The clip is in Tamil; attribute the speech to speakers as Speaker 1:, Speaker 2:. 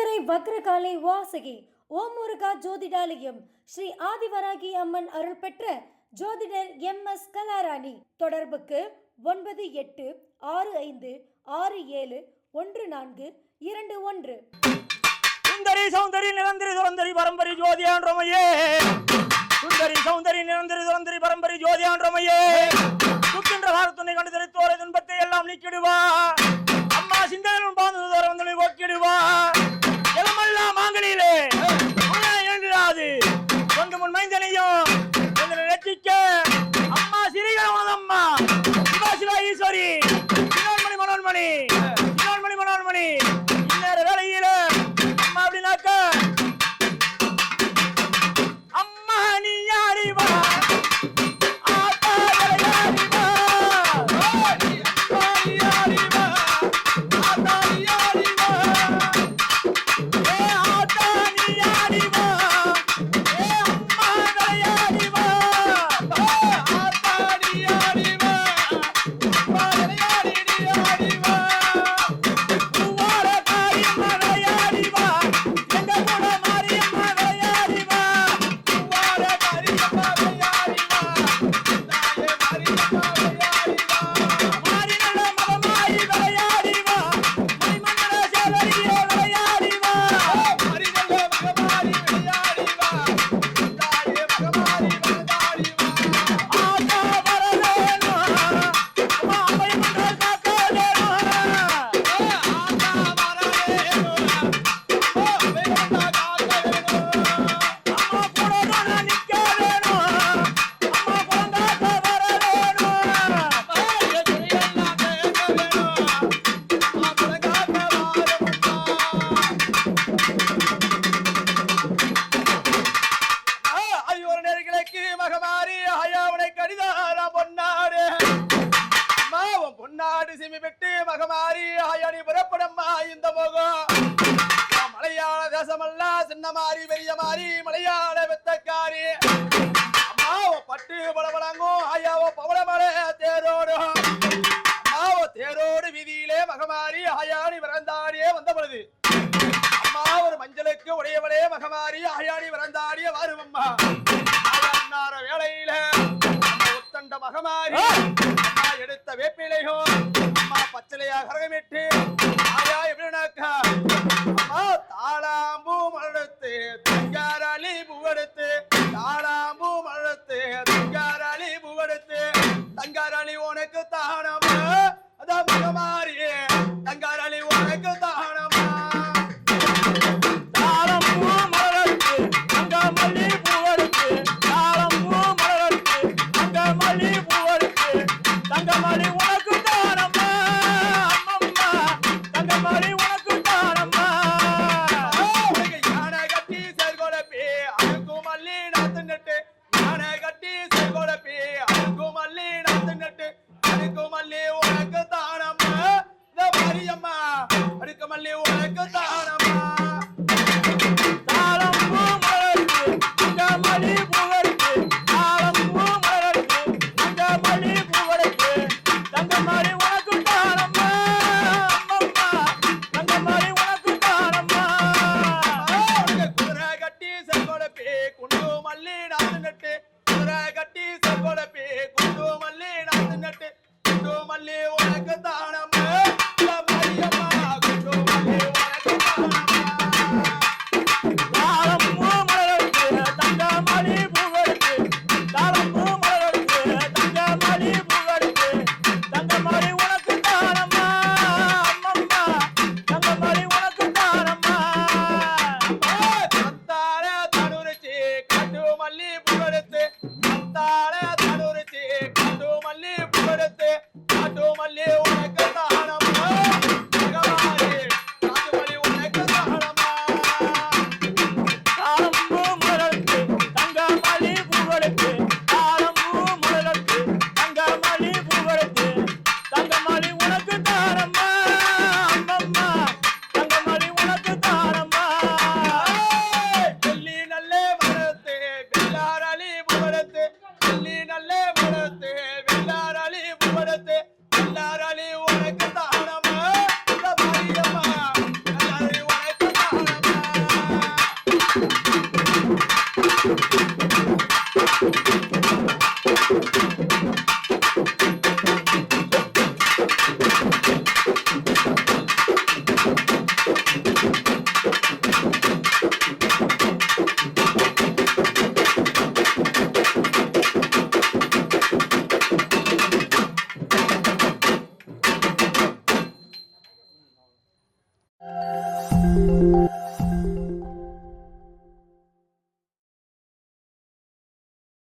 Speaker 1: அக்கரை வக்ரகாலை வாசகி ஓம் முருகா ஜோதிடாலயம் ஸ்ரீ ஆதிவராகி அம்மன் அருள் பெற்ற ஜோதிடர் எம். எஸ். கலாராணி. தொடர்புக்கு ஒன்பது எட்டு ஆறு ஐந்து ஆறு ஏழு ஒன்று நான்கு இரண்டு ஒன்று.
Speaker 2: சுந்தரி சௌந்தரி நிரந்தரி சுரந்தரி பரம்பரை ஜோதியான்றமையே சுந்தரி சௌந்தரி நிரந்தரி சுரந்தரி பரம்பரை ஜோதியான்றமையே துக்கின்ற வாரத்துணை கண்டு தெரித்தோரை துன்பத்தை எல்லாம் நீக்கிடுவா. அம்மா சிந்தனும் பாந்து வந்து ஓக்கிடுவா Hey! பொன்னாடு. சிமி விட்டு மகமாரி ஆயாடி புறப்படம்மா இந்த முகம் மலையாள தேசமல்ல சின்ன மாறி பெரிய மாறி மலையாள வெத்தக்காரி. அம்மாவோ பட்டு பளபளங்கோ ஐயாவோ பவளமலை தேரோடு. அம்மாவோ தேரோடு வீதியிலே மகமாரி ஆயாடி பிறந்தாடியே வந்த பொழுது. அம்மா ஒரு மஞ்சளுக்கு உடையவளே மகமாரி ஆயாடி பிறந்தாடிய வருவம்மா. காலையில உத்தண்ட மகமாரி எடுத்த வேப்பிலையோ அம்மா பச்சலையா கரகமிட்டு ஆயா எப்படினாக்கா தாளாம்பூ மலர்த்து தங்காரா చేస్తున్నట్టే కూడా Thank you.